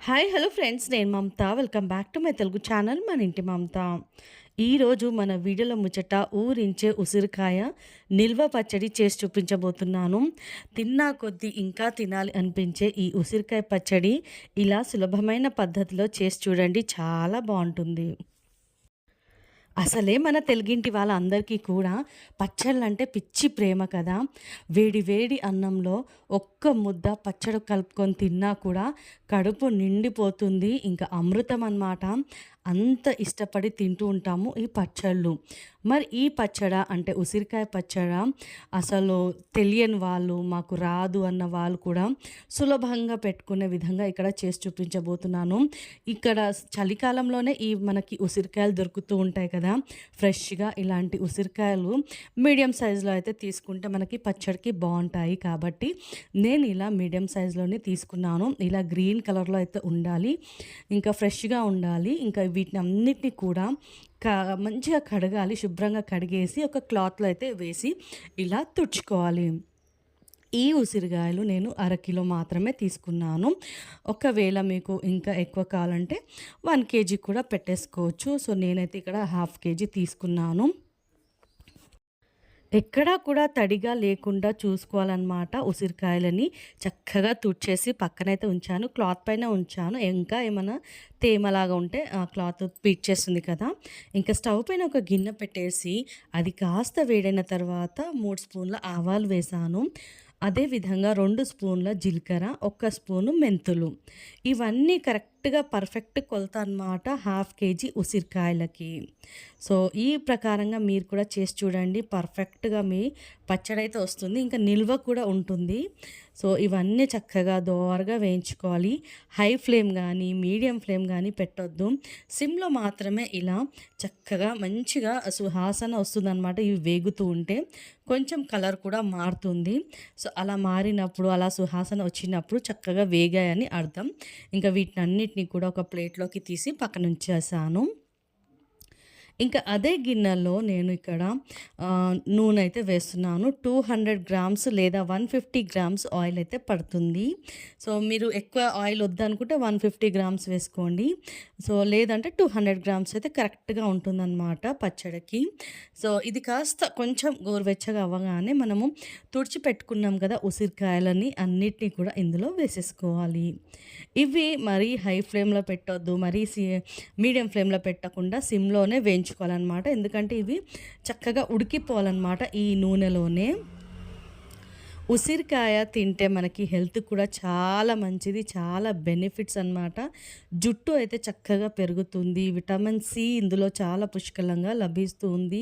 Hi hello friends నేను Mamata. Welcome back to my Telugu channel మన ఇంటి మమత. ఈరోజు మన వీడియోలో ముచ్చట ఊరించే ఉసిరికాయ నిల్వ పచ్చడి చేసి చూపించబోతున్నాను. తిన్నా కొద్దీ ఇంకా తినాలి అనిపించే ఈ ఉసిరికాయ పచ్చడి ఇలా సులభమైన పద్ధతిలో చేసి చూడండి. చాలా బాగుంటుంది. అసలే మన తెలుగింటి వాళ్ళందరికీ కూడా పచ్చళ్ళు అంటే పిచ్చి ప్రేమ కదా. వేడి వేడి అన్నంలో ఒక్క ముద్ద పచ్చడి కలుపుకొని తిన్నా కూడా కడుపు నిండిపోతుంది. ఇంకా అమృతం అన్నమాట. అంత ఇష్టపడి తింటూ ఉంటాము ఈ పచ్చళ్ళు. మరి ఈ పచ్చడ అంటే ఉసిరికాయ పచ్చడ అసలు తెలియని వాళ్ళు మాకు రాదు అన్న వాళ్ళు కూడా సులభంగా పెట్టుకునే విధంగా ఇక్కడ చేసి చూపించబోతున్నాను. ఇక్కడ చలికాలంలోనే ఈ మనకి ఉసిరికాయలు దొరుకుతూ ఉంటాయి కదా. ఫ్రెష్గా ఇలాంటి ఉసిరికాయలు మీడియం సైజులో అయితే తీసుకుంటే మనకి పచ్చడికి బాగుంటాయి. కాబట్టి నేను ఇలా మీడియం సైజులోనే తీసుకున్నాను. ఇలా గ్రీన్ కలర్లో అయితే ఉండాలి. ఇంకా ఫ్రెష్గా ఉండాలి. ఇంకా వీటిని అన్నిటినీ కూడా క మంచిగా కడగాలి శుభ్రంగా కడిగేసి ఒక క్లాత్లో అయితే వేసి ఇలా తుడుచుకోవాలి. ఈ ఉసిరికాయలు నేను అరకిలో మాత్రమే తీసుకున్నాను. ఒకవేళ మీకు ఇంకా ఎక్కువ కావాలంటే వన్ కేజీ కూడా పెట్టేసుకోవచ్చు. సో నేనైతే ఇక్కడ హాఫ్ కేజీ తీసుకున్నాను. ఎక్కడా కూడా తడిగా లేకుండా చూసుకోవాలన్నమాట ఉసిరికాయలని. చక్కగా తుడిచేసి పక్కనైతే ఉంచాను. క్లాత్ పైన ఉంచాను. ఇంకా ఏమైనా తేమలాగా ఉంటే ఆ క్లాత్ పీడ్చేస్తుంది కదా. ఇంకా స్టవ్ పైన ఒక గిన్నె పెట్టేసి అది కాస్త వేడైన తర్వాత మూడు స్పూన్ల ఆవాలు వేసాను. అదేవిధంగా రెండు స్పూన్ల జీలకర్ర ఒక్క స్పూను మెంతులు. ఇవన్నీ కరెక్ట్ కరెక్ట్గా పర్ఫెక్ట్ కొలత అనమాట హాఫ్ కేజీ ఉసిరికాయలకి. సో ఈ ప్రకారంగా మీరు కూడా చేసి చూడండి. పర్ఫెక్ట్గా మీ పచ్చడి అయితే వస్తుంది. ఇంకా నిల్వ కూడా ఉంటుంది. సో ఇవన్నీ చక్కగా దోరగా వేయించుకోవాలి. హై ఫ్లేమ్ కానీ మీడియం ఫ్లేమ్ కానీ పెట్టొద్దు. సిమ్లో మాత్రమే ఇలా చక్కగా మంచిగా సుహాసన వస్తుందన్నమాట ఇవి వేగుతూ ఉంటే. కొంచెం కలర్ కూడా మారుతుంది. సో అలా మారినప్పుడు అలా సుహాసన వచ్చినప్పుడు చక్కగా వేగాయని అర్థం. ఇంకా వీటిని అన్నిటిని కూడా ఒక ప్లేట్లోకి తీసి పక్కన ఉంచేసాను ఇంకా అదే గిన్నెలో నేను ఇక్కడ నూనె అయితే వేస్తున్నాను. టూ హండ్రెడ్ గ్రామ్స్ లేదా వన్ ఫిఫ్టీ గ్రామ్స్ ఆయిల్ అయితే పడుతుంది. సో మీరు ఎక్కువ ఆయిల్ వద్దనుకుంటే వన్ ఫిఫ్టీ గ్రామ్స్ వేసుకోండి. సో లేదంటే టూ హండ్రెడ్ గ్రామ్స్ అయితే కరెక్ట్గా ఉంటుందన్నమాట పచ్చడికి. సో ఇది కాస్త కొంచెం గోరువెచ్చగా అవ్వగానే మనము తుడిచి పెట్టుకున్నాం కదా ఉసిరికాయలని అన్నిటినీ కూడా ఇందులో వేసేసుకోవాలి. ఇవి మరీ హై ఫ్లేమ్లో పెట్టొద్దు మరీ మీడియం ఫ్లేమ్లో పెట్టకుండా సిమ్లోనే వేయించు వేయించుకోవాలన్నమాట ఎందుకంటే ఇవి చక్కగా ఉడికిపోవాలన్నమాట ఈ నూనెలోనే. ఉసిరికాయ తింటే మనకి హెల్త్ కూడా చాలా మంచిది చాలా బెనిఫిట్స్ అనమాట జుట్టు అయితే చక్కగా పెరుగుతుంది విటమిన్ సి ఇందులో చాలా పుష్కలంగా లభిస్తుంది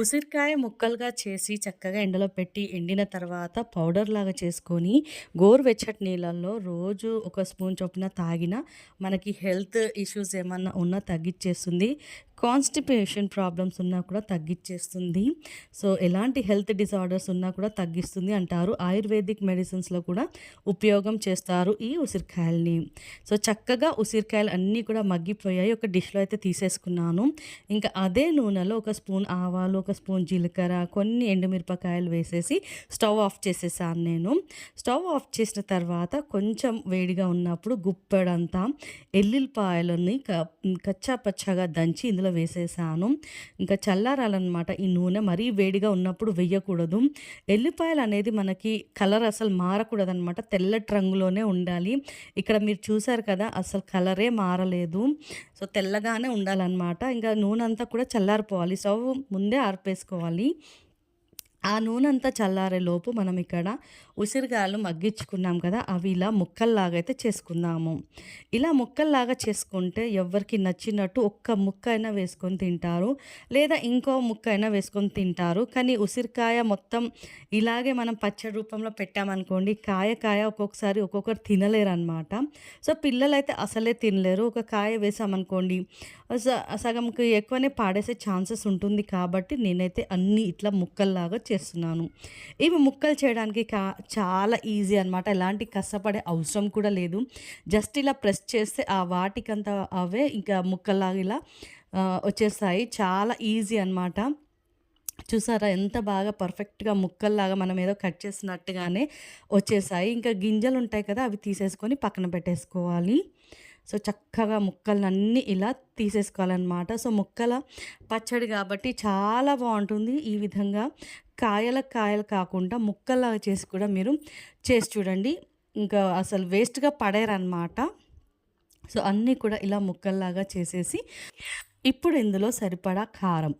ఉసిరికాయ ముక్కలుగా చేసి చక్కగా ఎండలో పెట్టి ఎండిన తర్వాత పౌడర్ లాగా చేసుకొని గోరువెచ్చటి నీళ్ళల్లో రోజు ఒక స్పూన్ చొప్పున తాగిన మనకి హెల్త్ ఇష్యూస్ ఏమన్నా ఉన్నా తగ్గించేస్తుంది కాన్స్టిపేషన్ ప్రాబ్లమ్స్ ఉన్నా కూడా తగ్గించేస్తుంది సో ఎలాంటి హెల్త్ డిసార్డర్స్ ఉన్నా కూడా తగ్గిస్తుంది అంటారు. ఆయుర్వేదిక్ మెడిసిన్స్లో కూడా ఉపయోగం చేస్తారు ఈ ఉసిరికాయల్ని. సో చక్కగా ఉసిరికాయలు అన్నీ కూడా మగ్గిపోయాయి. ఒక డిష్లో అయితే తీసేసుకున్నాను. ఇంకా అదే నూనెలో ఒక స్పూన్ ఆవాలు ఒక స్పూన్ జీలకర్ర కొన్ని ఎండుమిరపకాయలు వేసేసి స్టవ్ ఆఫ్ చేసేసాను నేను. స్టవ్ ఆఫ్ చేసిన తర్వాత కొంచెం వేడిగా ఉన్నప్పుడు గుప్పెడంతా ఎల్లుల్లిపాయలని కచ్చా పచ్చగా దంచి ఇందులో వేసేసాను. ఇంకా చల్లారాలన్నమాట ఈ నూనె మరీ వేడిగా ఉన్నప్పుడు వేయకూడదు. ఎల్లిపాయలు అనేది మనకి కలర్ అసలు మారకూడదు అనమాట తెల్లటి రంగులోనే ఉండాలి. ఇక్కడ మీరు చూసారు కదా అసలు కలరే మారలేదు. సో తెల్లగానే ఉండాలన్నమాట. ఇంకా నూనె అంతా కూడా చల్లారిపోవాలి. స్టవ్ ముందే ఆర్పేసుకోవాలి. ఆ నూనె అంతా చల్లారే లోపు మనం ఇక్కడ ఉసిరికాయలు మగ్గించుకున్నాం కదా అవి ఇలా ముక్కల్లాగా అయితే చేసుకుందాము. ఇలా ముక్కల్లాగా చేసుకుంటే ఎవరికి నచ్చినట్టు ఒక్క ముక్క అయినా వేసుకొని తింటారు లేదా ఇంకో ముక్క అయినా వేసుకొని తింటారు. కానీ ఉసిరికాయ మొత్తం ఇలాగే మనం పచ్చడి రూపంలో పెట్టామనుకోండి కాయ కాయ ఒక్కొక్కసారి ఒక్కొక్కరు తినలేరు అనమాట సో పిల్లలు అయితే అసలే తినలేరు. ఒక కాయ వేసామనుకోండి సగంకి ఎక్కువనే పాడేసే ఛాన్సెస్ ఉంటుంది కాబట్టి నేనైతే అన్ని ఇట్లా ముక్కల్లాగా చేస్తున్నాను ఇవి ముక్కలు చేయడానికి కా చాలా ఈజీ అనమాట ఎలాంటి కష్టపడే అవసరం కూడా లేదు జస్ట్ ఇలా ప్రెస్ చేస్తే ఆ వాటికంతా అవే ఇంకా ముక్కల్లాగా ఇలా వచ్చేస్తాయి చాలా ఈజీ అనమాట చూసారా ఎంత బాగా పర్ఫెక్ట్‌గా ముక్కల్లాగా మనం ఏదో కట్ చేసినట్టుగానే వచ్చేసాయి. ఇంకా గింజలు ఉంటాయి కదా! అవి తీసేసుకొని పక్కన పెట్టేసుకోవాలి. సో, చక్కగా ముక్కలనన్నీ ఇలా తీసేసుకోవాలన్నమాట సో, ముక్కల పచ్చడి కాబట్టి చాలా బాగుంటుంది ఈ విధంగా కాయల కాయలు కాకుండా ముక్కల్లాగా చేసి కూడా మీరు చేసి చూడండి. ఇంకా అసలు వేస్ట్‌గా పడేయరనమాట. సో, అన్నీ కూడా ఇలా ముక్కల్లాగా చేసేసి ఇప్పుడు ఇందులో సరిపడా కారం,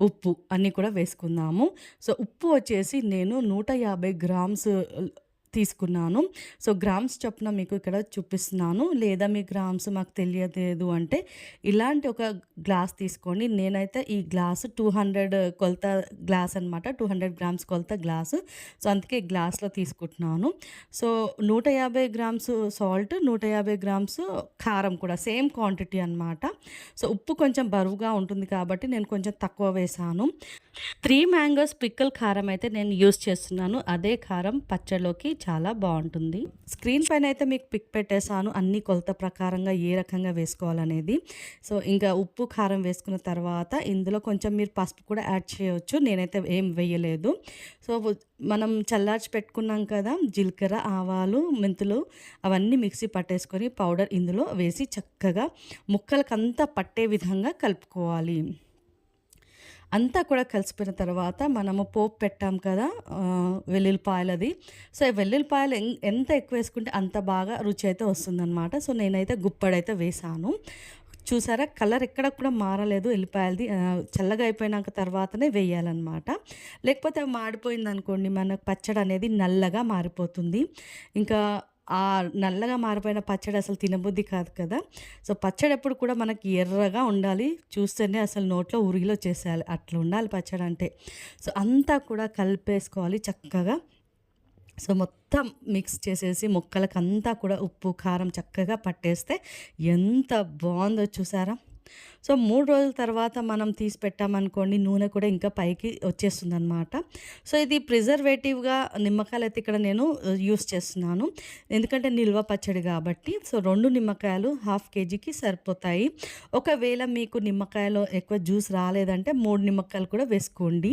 ఉప్పు అన్నీ కూడా వేసుకుందాము. సో, ఉప్పు వచ్చేసి నేను 150 గ్రామ్స్ తీసుకున్నాను. సో, గ్రామ్స్ చొప్పున మీకు ఇక్కడ చూపిస్తున్నాను. లేదా మీ గ్రామ్స్ మాకు తెలియలేదు అంటే ఇలాంటి ఒక గ్లాస్ తీసుకోండి. నేనైతే ఈ గ్లాస్ టూ హండ్రెడ్ కొలత గ్లాస్ అనమాట. 200 గ్రామ్స్ కొలత గ్లాసు. సో, అందుకే గ్లాస్‌లో తీసుకుంటున్నాను. సో, 150 గ్రామ్స్ సాల్ట్, 150 గ్రామ్స్ కారం కూడా సేమ్ క్వాంటిటీ అనమాట. సో, ఉప్పు కొంచెం బరువుగా ఉంటుంది కాబట్టి నేను కొంచెం తక్కువ వేశాను. త్రీ మ్యాంగోస్ పిక్కల్ కారం అయితే నేను యూజ్ చేస్తున్నాను. అదే కారం పచ్చడిలోకి చాలా బాగుంటుంది స్క్రీన్ పైన అయితే మీకు పిక్ పెట్టేసాను. అన్ని కొలత ప్రకారంగా ఏ రకంగా వేసుకోవాలనేది. సో, ఇంకా ఉప్పు, కారం వేసుకున్న తర్వాత ఇందులో కొంచెం మీరు పసుపు కూడా యాడ్ చేయవచ్చు నేనైతే ఏం వేయలేదు. సో, మనం చల్లార్చి పెట్టుకున్నాం కదా! జీలకర్ర, ఆవాలు, మెంతులు అవన్నీ మిక్సీ పట్టేసుకొని పౌడర్ ఇందులో వేసి చక్కగా ముక్కలకంతా పట్టే విధంగా కలుపుకోవాలి. అంతా కూడా కలిసిపోయిన తర్వాత మనము పోపు పెట్టాం కదా! వెల్లుల్లిపాయలు వెల్లుల్లిపాయలది. సో, ఈ వెల్లుల్లిపాయలు ఎంత ఎక్కువ వేసుకుంటే అంత బాగా రుచి అయితే వస్తుందన్నమాట సో, నేనైతే గుప్పడైతే వేశాను. చూసారా కలర్ ఎక్కడ కూడా మారలేదు వెళ్ళిపోయాలి చల్లగా అయిపోయినాక తర్వాతనే వేయాలన్నమాట లేకపోతే అవి మాడిపోయిందనుకోండి మనకు పచ్చడి అనేది నల్లగా మారిపోతుంది. ఇంకా ఆ నల్లగా మారిపోయిన పచ్చడి అసలు తినబుద్ధి కాదు కదా! సో, పచ్చడి ఎప్పుడు కూడా మనకి ఎర్రగా ఉండాలి. చూస్తేనే అసలు నోట్లో ఉరిగిలో చేసేయాలి అట్లా ఉండాలి పచ్చడి అంటే సో, అంతా కూడా కలిపేసుకోవాలి చక్కగా. సో, మొత్తం మిక్స్ చేసేసి మొక్కలకంతా కూడా ఉప్పు, కారం చక్కగా పట్టేస్తే ఎంత బాగుందో చూసారా? సో, మూడు రోజుల తర్వాత మనం తీసి పెట్టామనుకోండి నూనె కూడా ఇంకా పైకి వచ్చేస్తుంది అనమాట సో, ఇది ప్రిజర్వేటివ్‌గా నిమ్మకాయలు అయితే ఇక్కడ నేను యూస్ చేస్తున్నాను. ఎందుకంటే నిల్వ పచ్చడి కాబట్టి. సో, రెండు నిమ్మకాయలు హాఫ్ కేజీకి సరిపోతాయి. ఒకవేళ మీకు నిమ్మకాయలో ఎక్కువ జ్యూస్ రాలేదంటే మూడు నిమ్మకాయలు కూడా వేసుకోండి.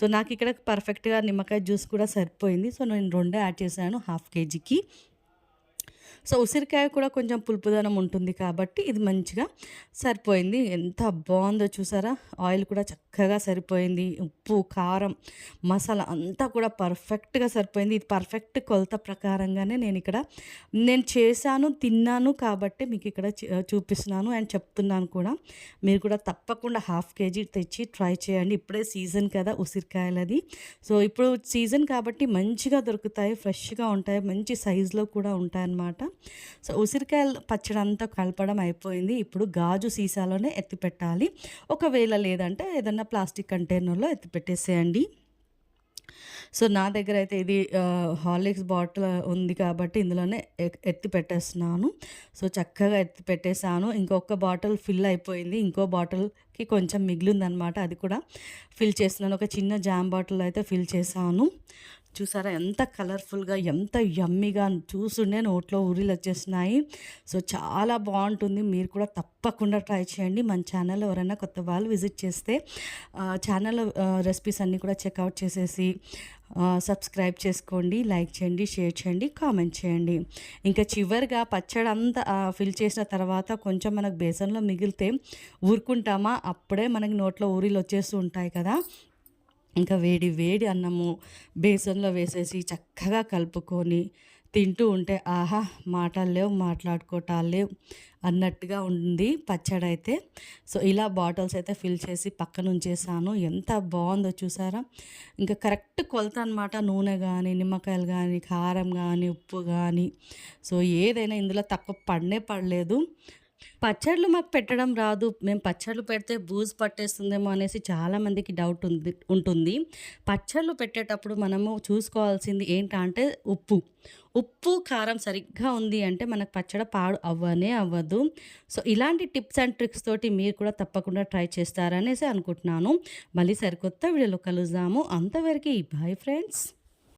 సో, నాకు ఇక్కడ పర్ఫెక్ట్‌గా నిమ్మకాయ జ్యూస్ కూడా సరిపోయింది. సో, నేను రెండే యాడ్ చేశాను హాఫ్ కేజీకి. సో, ఉసిరికాయ కూడా కొంచెం పులుపుదనం ఉంటుంది కాబట్టి ఇది మంచిగా సరిపోయింది. ఎంత బాగుందో చూసారా? ఆయిల్ కూడా చక్కగా సరిపోయింది. ఉప్పు, కారం, మసాలా అంతా కూడా పర్ఫెక్ట్‌గా సరిపోయింది. ఇది పర్ఫెక్ట్ కొలత ప్రకారంగానే నేను ఇక్కడ నేను చేశాను, తిన్నాను కాబట్టి మీకు చ చూపిస్తున్నాను అండ్ చెప్తున్నాను కూడా. మీరు కూడా తప్పకుండా హాఫ్ కేజీ తెచ్చి ట్రై చేయండి. ఇప్పుడే సీజన్ కదా ఉసిరికాయలది. సో, ఇప్పుడు సీజన్ కాబట్టి మంచిగా దొరుకుతాయి. ఫ్రెష్‌గా ఉంటాయి. మంచి సైజులో కూడా ఉంటాయన్నమాట. సో, ఉసిరికాయలు పచ్చడి అంతా కలపడం అయిపోయింది. ఇప్పుడు గాజు సీసాలోనే ఎత్తిపెట్టాలి. ఒకవేళ లేదంటే ఏదన్నా ప్లాస్టిక్ కంటైనర్‌లో ఎత్తిపెట్టేసేయండి. సో, నా దగ్గర అయితే ఇది హార్లిక్స్ బాటిల్ ఉంది కాబట్టి ఇందులోనే ఎత్తి పెట్టేస్తున్నాను. సో, చక్కగా ఎత్తి పెట్టేశాను ఇంకొక బాటిల్ ఫిల్ అయిపోయింది. ఇంకో బాటిల్‌కి కొంచెం మిగిలిందనమాట. అది కూడా ఫిల్ చేస్తున్నాను. ఒక చిన్న జామ్ బాటిల్ అయితే ఫిల్ చేశాను. చూసారా ఎంత కలర్‌ఫుల్‌గా ఎంత యమ్మీగా చూస్తుండే నోట్లో ఊరిలు వచ్చేస్తున్నాయి సో, చాలా బాగుంటుంది మీరు కూడా తప్పకుండా ట్రై చేయండి. మన ఛానల్ ఎవరైనా కొత్త వాళ్ళు విజిట్ చేస్తే ఛానల్ ఛానల్‌లో రెసిపీస్ అన్నీ కూడా చెక్అవుట్ చేసేసి సబ్స్క్రైబ్ చేసుకోండి. లైక్ చేయండి, షేర్ చేయండి, కామెంట్ చేయండి. ఇంకా చివరిగా పచ్చడి అంతా ఫిల్ చేసిన తర్వాత కొంచెం మనకు బేసన్‌లో మిగిలితే ఊరుకుంటామా? అప్పుడే మనకి నోట్లో ఊరిలు వచ్చేస్తూ ఉంటాయి కదా! ఇంకా వేడి వేడి అన్నము బేసన్‌లో వేసేసి చక్కగా కలుపుకొని తింటూ ఉంటే ఆహా! మాటలు లేవు, మాట్లాడుకోవటాలు లేవు అన్నట్టుగా ఉంది పచ్చడి అయితే సో, ఇలా బాటిల్స్ అయితే ఫిల్ చేసి పక్కన ఉంచేసాను. ఎంత బాగుందో చూసారా? ఇంకా కరెక్ట్ కొలత అనమాట. నూనె కానీ నిమ్మకాయలు కానీ కారం కానీ ఉప్పు కానీ సో, ఏదైనా ఇందులో తక్కువ పడనే పడలేదు. పచ్చళ్ళు మాకు పెట్టడం రాదు. మేము పచ్చళ్ళు పెడితే బూజు పట్టేస్తుందేమో అనేసి చాలామందికి డౌట్ ఉంది ఉంటుంది. పచ్చళ్ళు పెట్టేటప్పుడు మనము చూసుకోవాల్సింది ఏంటంటే ఉప్పు. ఉప్పు, కారం సరిగ్గా ఉంది అంటే మనకు పచ్చడి పాడు అవ్వనే అవ్వదు. సో, ఇలాంటి టిప్స్ అండ్ ట్రిక్స్ తోటి మీరు కూడా తప్పకుండా ట్రై చేస్తారనేసి అనుకుంటున్నాను. మళ్ళీ సరికొత్త వీడియోలో కలుద్దాము. అంతవరకు బాయ్ ఫ్రెండ్స్.